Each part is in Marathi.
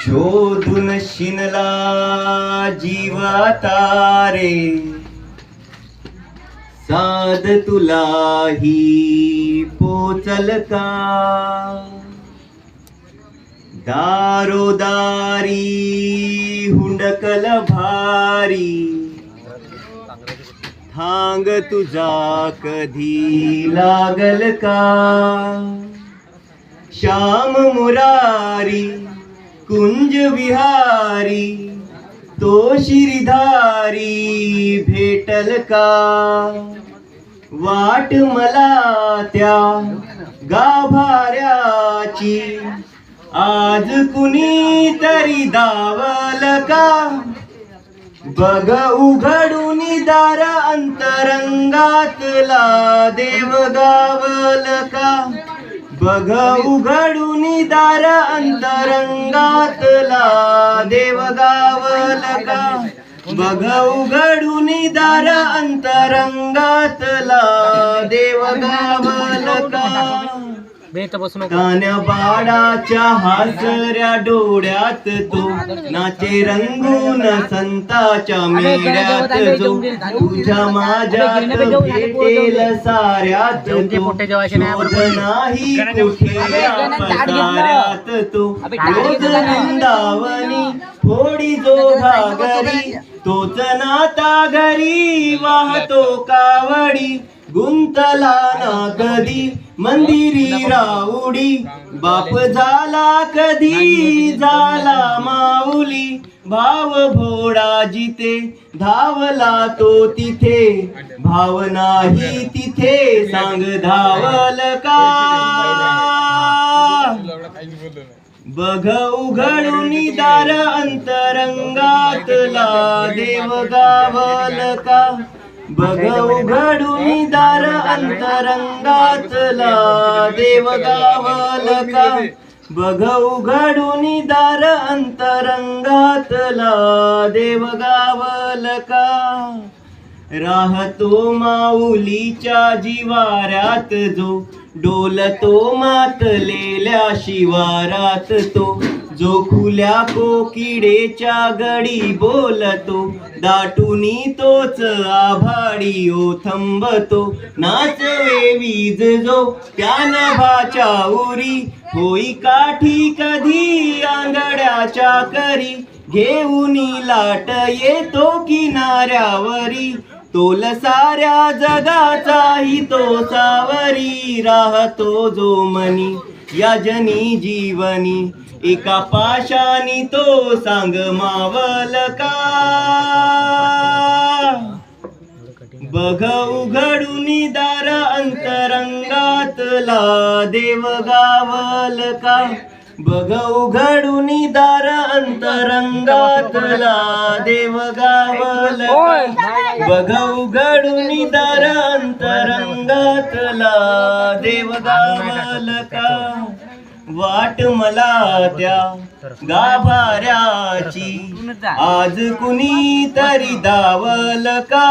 शोधून शिनला जीवा तारे साध तुलाही पोचल का दारोदारी हुंडकल भारी. थांग तुझा कधी लागल का? श्याम मुरा कुंज विहारी तो श्रीधारी भेटल का? वाट मला त्या गाभाऱ्याची आज कुणी तरी दावल का? बघ उघडून दार अंतरंगातला देव गावल का? बघ उघडून दार अंतरंगातला देव गावल का? बघ उघडून दार अंतरंगातला देव गावल बेत बसू नको. कान्या बाळाच्या हासऱ्या डोळ्यात तो. नाचे रंगून संताच्या मेळ्यात जो तुझ्या माझ्यात भेटेल साऱ्यात तो. शोध नाही कुठे या पसाऱ्यात तो. रोज वृंदावनी थोडी जो घागरी तोच नाता घरी वाहतो कावडी. गुंतला ना कधी? मंदिरी राऊडी. बाप झाला कधी? झाला माऊली. भाव भोडा जिथे धावला तो तिथे. भाव नाही तिथे सांग धावल का? बघ उघडून दार अंतरंगातला देव गावल का? बघ उघडून दार अंतरंगातला देव गावल का बघ उघडून दार अंतरंगातला देव गावल का राहतो माऊलीच्या जिवाऱ्यात जो डोलतो मातलेल्या शिवारात तो. जो खुल्या कोकिडेच्या गडी बोलतो दाटुनी तोच आभाडी ओ थंबतो. नाचवे वीज जो त्या नभाच्या उरी होई काठी कधी आंगड्याच्या करी. घेऊनी लाट येतो किनाऱ्यावरी तोल साऱ्या जगाचाही तो सावरी राहतो जो मनी या जनी जीवनी एका पाशानी तो सांग मावल का? बघ उघडून दार अंतरंगातला देव गावल का? बघ उघडून दार अंतरंगातला देव गावल बघ उघडून दार अंतरंगातला देव गावल का? वाट मला त्या गाभाऱ्याची. आज कुणी तरी दावल का?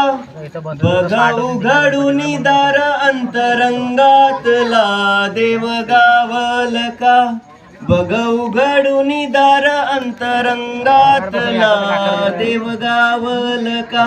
बघ उघडून दार अंतरंगातला देव गावल का? बघ उघडून दार अंतरंगातला देव गावल का